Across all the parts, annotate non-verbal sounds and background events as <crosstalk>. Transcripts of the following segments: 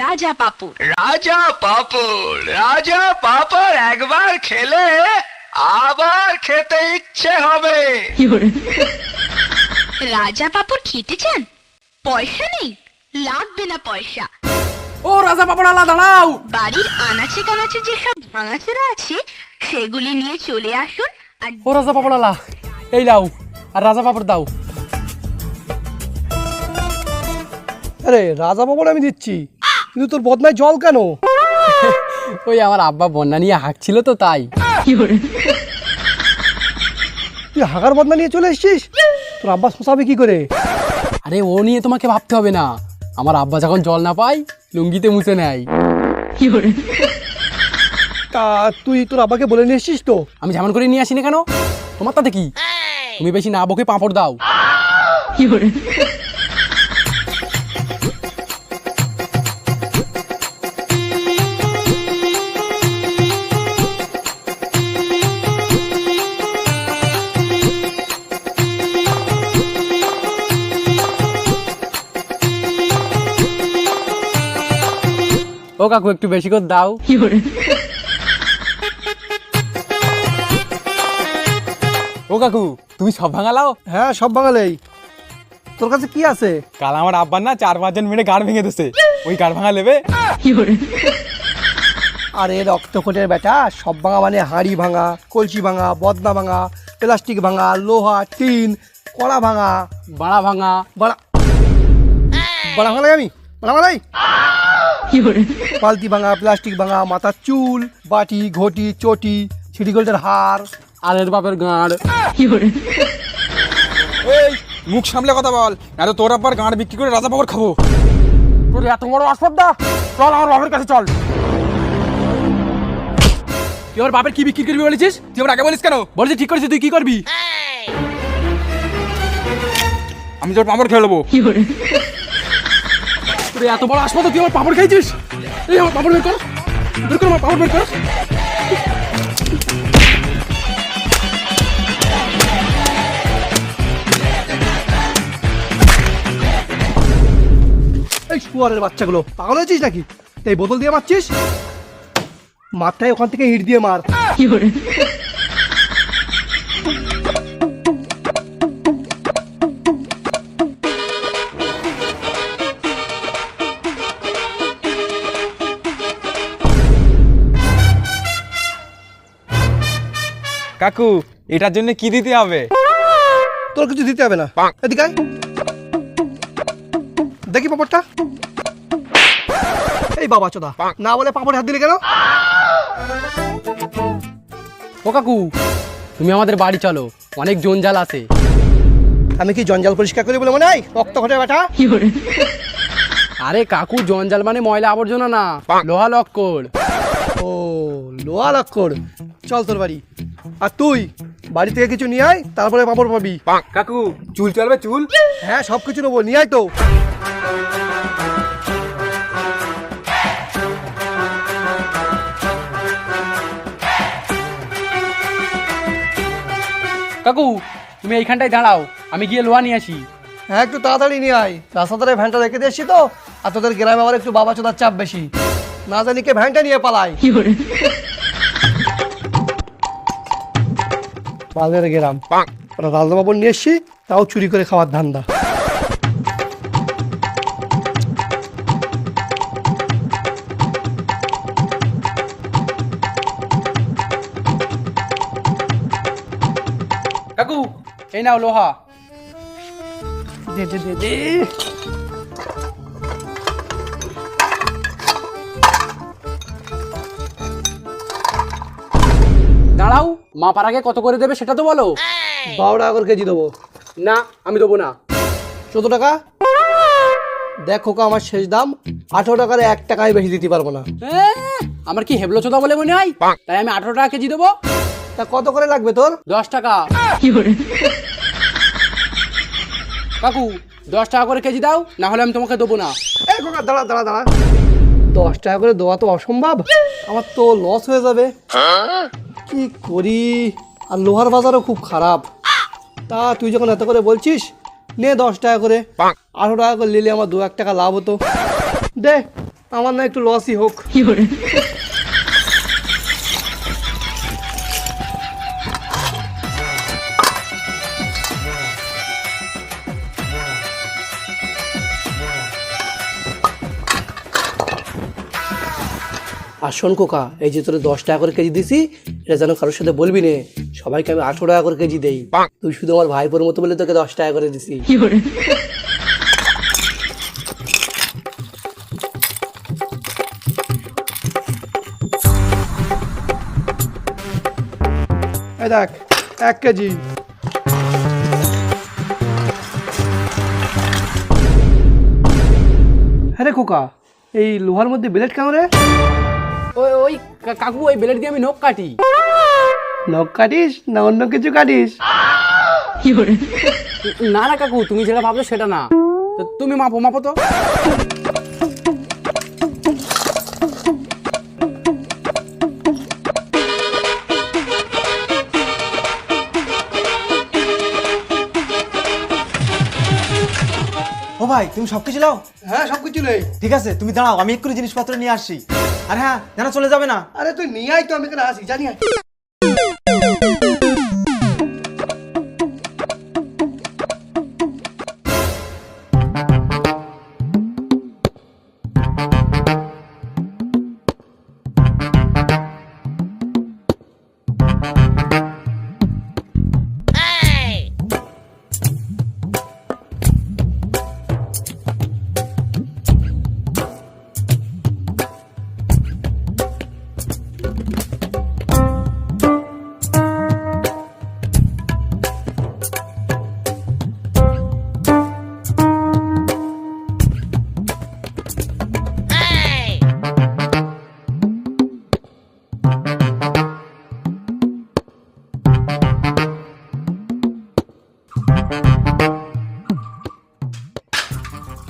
রাজা পাপড় রাজা পাপড় রাজা পাপড় একবার খেলে আবার খেতে ইচ্ছে হবে। রাজা পাপড় খেতে চান? পয়সা নেই লাগবে না পয়সা। ও রাজা পাপড়ালা দাঁড়াও। বাড়ির আনাচে কানাচে যেসব ভাঙাচোরা আছে সেগুলি নিয়ে চলে আসুন আর ও রাজা পাপড়ালা এই লাও আর রাজা পাপড় দাও। আরে রাজা বাবুর আমি দিচ্ছি। কিন্তু তোর বদনায় জল কেন? <laughs> ওই আমার আব্বা বন্যা নিয়ে হাঁকছিল তো তাই। তুই হাগার বদনা নিয়ে চলে এসেছিস? তোর আব্বা শোষাবে কি করে? আরে ও নিয়ে তোমাকে ভাবতে হবে না। আমার আব্বা যখন জল না পায় লুঙ্গিতে মুছে নেয়। তা তুই তোর আব্বাকে বলে নিয়ে এসেছিস তো? আমি যেমন করে নিয়ে আসিনি কেন? তোমার তাতে কি? তুমি বেশি না বকে পাঁপড় দাও। ও কাকু একটু বেশি করে দাও। ও কাকু তুমি সব ভাঙালাও? হ্যাঁ সব ভাঙালেই। তোর কাছে কি আছে? কাল আমার আব্বার না চার পাঁচজন মিলে গাড় ভেঙে দিছে। ওই গাড় ভাঙা নেবে আরে রক্তকোটের বেটা সব ভাঙা মানে হাঁড়ি ভাঙা কলসি ভাঙা বদনা ভাঙা প্লাস্টিক ভাঙা লোহা টিন কড়া ভাঙা। বাড়া ভাঙা। বাড়া বাড়া ভাঙাই আমি? বাড়া ভাঙাই বালতি ভাঙা প্লাস্টিক ভাঙা মাথার চুল বাটি ঘটি চটি ছিটি গোল্ডের হার আর এর বাপের গাঁড়। এই মুখ সামলে কথা বল। না তো তোর আব্বার গাঁড় বিক্রি করে রাজা পাপড় খাব। তোর এত বড় আসপদ্দা চল আমার বাপের কাছে চল। তুই আমার বাপের কি বিক্রি করবি বলেছিস? তুই আবার আগে বলিস কেন? বলেছিস ঠিক করেছিস তুই কি করবি? আমি তোর পাপড় খেয়ে নেব। তোর এত বড় আসপদ্দা তুই আমার পাপড় খাইছিস এই আমার পাপড় বের কর। বের কর আমার পাপড় বের কর। এই শুয়ারের বাচ্চাগুলো পাগল হয়েছিস নাকি? এই বোতল দিয়ে মারছিস? মাথায় ওখান থেকে হিট দিয়ে মার। কাকু এটার জন্য কি দিতে হবে? তোর কিছু দিতে হবে না। এদিকে আয়। দেখি পাপড়টা। এই বাবা চোদা না বলে পাপড় হাত দিলে কেন? ও কাকু তুমি আমাদের বাড়ি চলো অনেক জঞ্জাল আছে। আমি কি জঞ্জাল পরিষ্কার করি বলে মনে হয়? রক্ত ঘটে বেটা। আরে কাকু জঞ্জাল মানে ময়লা আবর্জনা না লোহা লক্কর। ও লোহা লক্কর চল তোর বাড়ি। আর তুই বাড়ি থেকে কিছু নিয়ে আয় তারপরে পাপড় পাবি। কাকু চুল চলবে চুল? হ্যাঁ সব কিছু নেব নিয়ে আয় তো। কাকু তুমি এইখানটায় দাঁড়াও আমি গিয়ে লোহা নিয়ে আসি। হ্যাঁ একটু তাড়াতাড়ি নিয়ে আয়। রাস্তা ধারে ভ্যানটা রেখে দিয়ে তো আর তোদের গ্রামে আবার একটু বাবা চোদার চাপ বেশি। না জানি কে ভ্যানটা নিয়ে পালায় বাজারে গেলাম। রাজা নিয়ে এসছি তাও চুরি করে খাওয়ার ধান্দা। কাকু এই নাও লোহা। দে দে দে দে। দাঁড়াও মা পার আগে কত করে দেবে সেটা তো বলো। বারো টাকা করে কেজি দেবো। না আমি দেবো না। চোদ্দ টাকা? দেখ আমার শেষ দাম। আঠেরো টাকার এক টাকায় বেশি দিতে পারব না। আমার কি হেবলো চোদা বলে মনে হয়? তাই আমি আঠারো টাকা কেজি দেবো। তা কত করে লাগবে তোর? দশ টাকা। কাকু দশ টাকা করে কেজি দাও না হলে আমি তোমাকে দেবো না। দাঁড়া দাঁড়া দাঁড়া। দশ টাকা করে দেওয়া তো অসম্ভব। আমার তো লস হয়ে যাবে। কি করি? আর লোহার বাজারও খুব খারাপ। তা তুই যখন এত করে বলছিস নে দশ টাকা করে। আঠারো টাকা করে নিলে আমার দু এক টাকা লাভ হতো। দে আমার না একটু লসই হোক। আর শোন কোকা এই যে তোর দশ টাকা করে কেজি দিছি এটা যেন কারোর সাথে বলবি নে। সবাইকে আমি আঠারো টাকা করে কেজি দেই। তুই শুধু আমার ভাইপোর মতো বলে তোকে দশ টাকা করে দিছি। দেখ এক কেজি। হ্যাঁ রে খোকা এই লোহার মধ্যে ব্লেড কেন রে? ওই ওই কাকু ওই ব্লেড দিয়ে আমি নখ কাটি। নখ কাটিস না অন্য কিছু কাটিস? না না কাকু তুমি যেটা ভাবছ সেটা না। তো তুমি মাপো মাপো তো। ভাই তুমি সব কিছু লাও হ্যাঁ সব কিছু নেই। ঠিক আছে তুমি দাঁড়াও আমি এক্ষুনি জিনিসপত্র নিয়ে আসি আর হ্যাঁ জানা চলে যাবে না। আরে তুই নিয়ে আয় তো আমি এখানে আসি জানি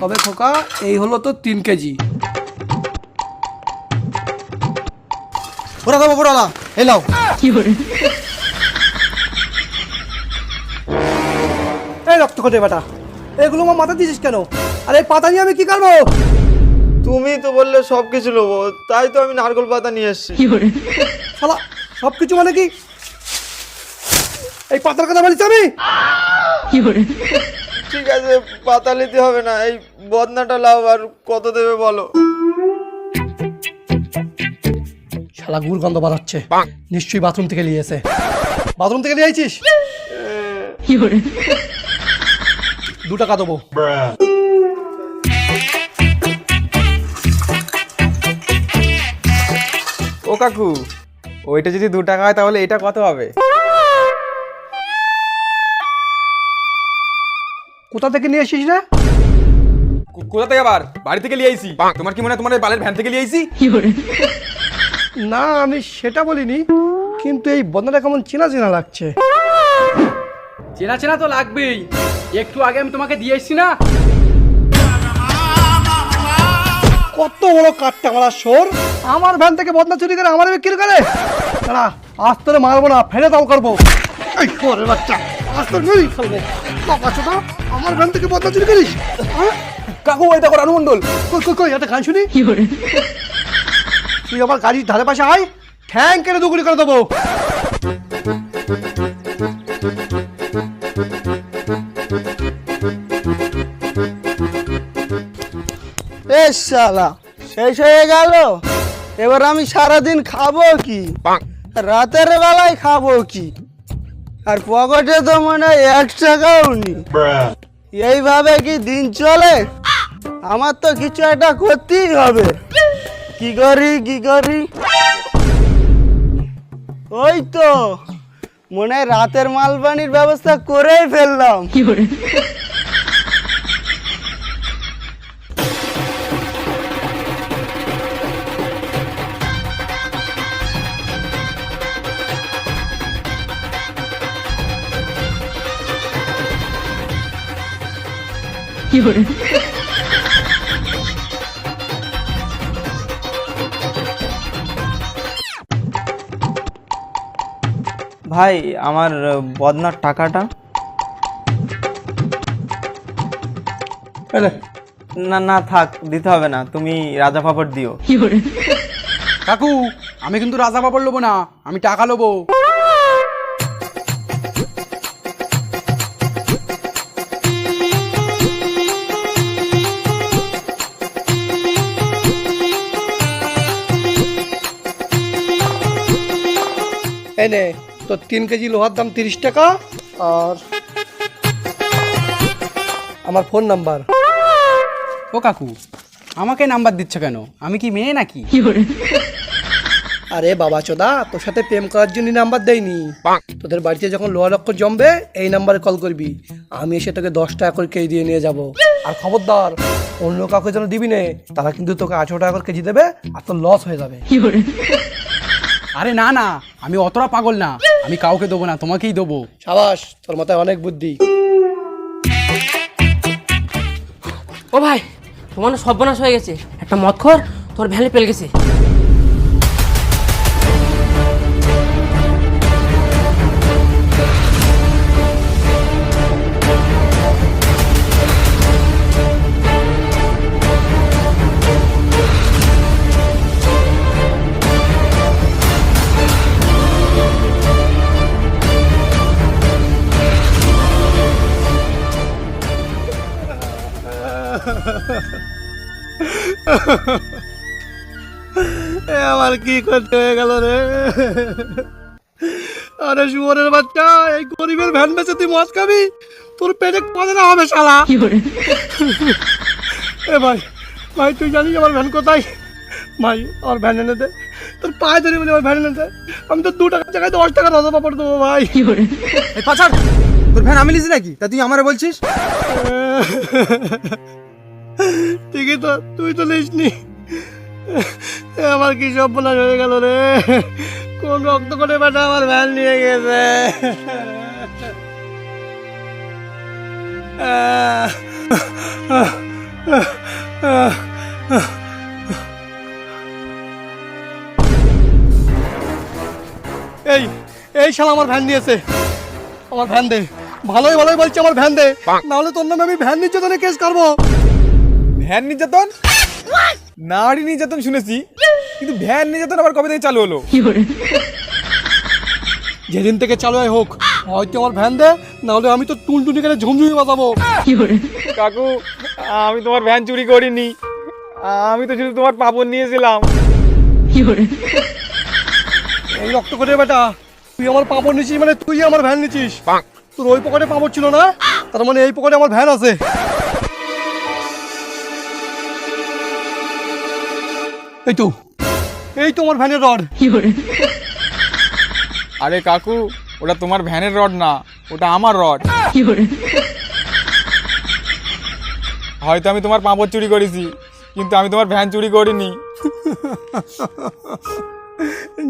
তবে খোকা? এই হলো তো তিন কেজি। ওরা দেবো বড়লা এই লাও এই রক্ত কোটে বেটা এগুলো আমার মাথা দিছিস কেন? আরে এই পাতা নিয়ে আমি কি করব? তুমি তো বললে সব কিছু নেব তাই তো আমি নারকল পাতা নিয়ে এসেছি। শালা সব কিছু মানে কি? এই পাতার কথা বলিস আমি? ঠিক আছে পাতা নিতে হবে না এই বদনাটা লাও আর কত দেবে বলো। শালা গুড় গন্ধ বাড়াচ্ছে নিশ্চয়ই বাথরুম থেকে নিয়েছে বাথরুম থেকে নিয়ে আইছিস? দু টাকা দেবো। ও কাকু ওইটা যদি দু টাকা হয় তাহলে এটা কত হবে? কোথা থেকে নিয়ে না কো- কোথা থেকে আবার? বাড়ি থেকে নিয়ে আইছি। তোমার কি মনে হয় তোমার এই বালের ভ্যান থেকে নিয়ে আইছি? না আমি সেটা বলিনি কিন্তু এই বন্ধটা কেমন চেনা চেনা লাগছে। চেনা চেনা তো লাগবেই। একটু আগে আমি তোমাকে দিয়ে এসছি না? কত বড় কাঠটা মারা সোর আমার ভ্যান থেকে বদনা চুরি করে আমার বিক্রি করে। দাঁড়া আজ তোরে মারবো না ফেলে দাও করব। এই করে বাচ্চা আজ তোর ফেলব আমার ভ্যান থেকে বদনা চুরি করিস? কাকু ওই দেখো রানু মন্ডল কই কই কই একটা গান শুনি? তুই আমার গাড়ির ধারে পাশে আয় ঠ্যাং কেটে দুগুলি করে দেবো। এ শালা শেষ হয়ে গেল? এবার আমি সারাদিন খাব কি? রাতের বেলায় খাব কি? আর পকেটে তো মনে হয় এক টাকাও নি এইভাবে কি দিন চলে? আমার তো কিছু একটা করতেই হবে। কি করি কি করি? ওই তো, মনে হয় রাতের মালবানির ব্যবস্থা করেই ফেললাম। ভাই আমার বদনার টাকাটা? না। না থাক দিতে হবে না। তুমি রাজা পাপড় দিও। কাকু আমি কিন্তু রাজা বাবর লোবো না আমি টাকা লোবো। এনে তো তিন কেজি লোহার দাম তিরিশ টাকা আর আমার ফোন নাম্বার। ও কাকু আমাকে নাম্বার দিচ্ছ কেন? আমি কি মেয়ে নাকি? আরে বাবা চোদা তোর সাথে প্রেম করার জন্য নাম্বার দেয়নি। তোদের বাড়িতে যখন লোহা লক্ষ্য জমবে এই নাম্বারে কল করবি। আমি এসে তোকে দশ টাকা করে কেজি দিয়ে নিয়ে যাব। আর খবরদার অন্য কাউকে যেন দিবি নে তারা কিন্তু তোকে আঠেরো টাকা করে কেজি দেবে আর তোর লস হয়ে যাবে। আরে না না আমি অতটা পাগল না। আমি কাউকে দেবো না তোমাকেই দেবো। সাবাস তোর মাথায় অনেক বুদ্ধি। ও ভাই তোমার না সর্বনাশ হয়ে গেছে। একটা মৎখর খর তোর ভ্যালি পেল গেছে। আমার কি করতে হয়ে গেল রে? আরে শুয়ারের বাচ্চা এই গরিবের ভ্যান বেচে তুই মদ খাবি? তোর পেটে কবে না হবে শালা? এ ভাই ভাই তুই জানিস আমার ভ্যান কোথায়? ভাই আমার ভ্যান এনে দে। তোর পায়ে ধরে বলে আমার ভ্যান এনে দে। আমি তো দু টাকার জায়গায় দশ টাকা রাজা পাপড় দেবো ভাই। এই পাছাড় তোর ভ্যান আমি লিছি নাকি? তা তুই আমারে বলছিস? ঠিকই তো তুই তো লিসনি। আমার কি সর্বনাশ হয়ে গেল রে? কোন রক্ত করে বেটা আমার ভ্যান নিয়ে গেছে? এই এই শালা আমার ভ্যান নিয়েছে। আমার ভ্যান দে। ভালোই ভালোই বলছি আমার ভ্যান দে। নাহলে তোর নামে আমি ভ্যান নির্যাতনে কেস করব। ভ্যান নির্যাতন? নারী নির্যাতন শুনেছি কিন্তু ভ্যান নির্যাতন আবার কবে থেকে চালু হলো? যেদিন থেকে চালু হয় হোক হয়তো আমার ভ্যান দে নাহলে আমি তো টুনটুনি করে ঝুমঝুমি বাজাবো। কাকু আমি তোমার ভ্যান চুরি করিনি। আমি তো শুধু তোমার পাপড় নিয়েছিলাম। এই রক্ত করে বেটা তুই আমার পাপড় নিছিস মানে তুই আমার ভ্যান নিছিস। তোর ওই পকেটে পাপড় ছিল না? তার মানে এই পকেটে আমার ভ্যান আছে। এই তো। এই তো আমার ভ্যানের রড। আরে কাকু ওটা তোমার ভ্যানের রড না ওটা আমার রড। হয়তো আমি তোমার পাঁপড় চুরি করেছি কিন্তু আমি তোমার ভ্যান চুরি করিনি।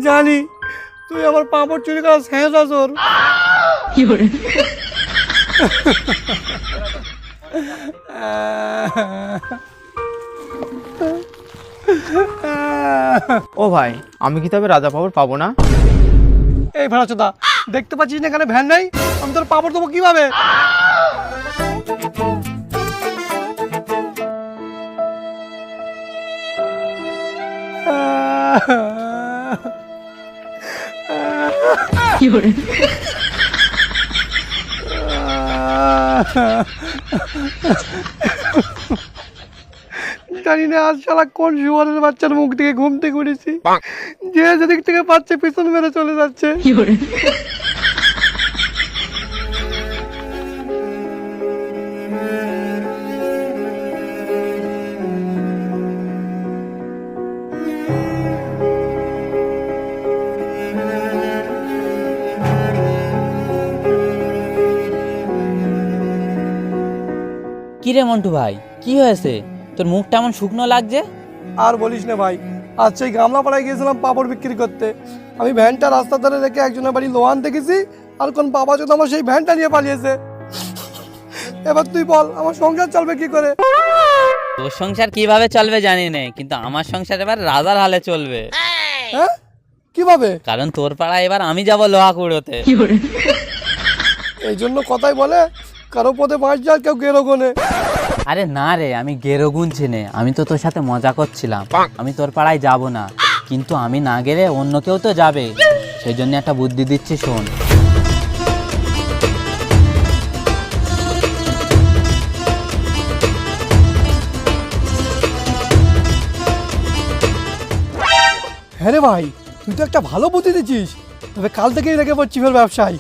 জানি তুই আমার পাঁপড় চুরি করা শেষ আসর <laughs> ও ভাই আমি কি তবে রাজা পাপড় পাবো না? এই ভাড়াচোদা দেখতে পাচ্ছিস না এখানে ভ্যান নাই? আমি তোর পাপড় দেবো কীভাবে? <laughs> জানি না আজ শালা কোন শুয়ারের বাচ্চার মুখ থেকে ঘুম থেকে উঠেছি। যে যেদিক থেকে পাচ্ছে পিছন মেরে চলে যাচ্ছে। কি রে মন্টু ভাই কি হয়েছে? তোর মুখটা এমন শুকনো লাগছে? আর বলিস না ভাই আজ সেই গামলা পাড়ায় গিয়েছিলাম পাপড় বিক্রি করতে। আমি ভ্যানটা রাস্তার ধারে রেখে একজনের বাড়ি লোহান দেখেছি আর কোন বাবা যদি আমার সেই ভ্যানটা নিয়ে পালিয়েছে। এবার তুই বল আমার সংসার চলবে কি করে? তোর সংসার কীভাবে চলবে জানি না কিন্তু আমার সংসার এবার রাজার হালে চলবে। হ্যাঁ? কীভাবে? কারণ তোর পাড়ায় এবার আমি যাব লোহা কুড়োতে। এই জন্য কথাই বলে কারও পথে বাঁচ যায় কেউ গেরো গোনে। আরে না রে আমি গেরো গুনছি নে। আমি তো তোর সাথে মজা করছিলাম। আমি তোর পাড়ায় যাব না। কিন্তু আমি না গেলে অন্য কেউ তো যাবে। সেই জন্য একটা বুদ্ধি দিচ্ছি শোন। হ্যাঁ রে ভাই তুই তো একটা ভালো বুদ্ধি দিচ্ছিস। তবে কাল থেকেই রেখে পড়ছি ফের ব্যবসায়।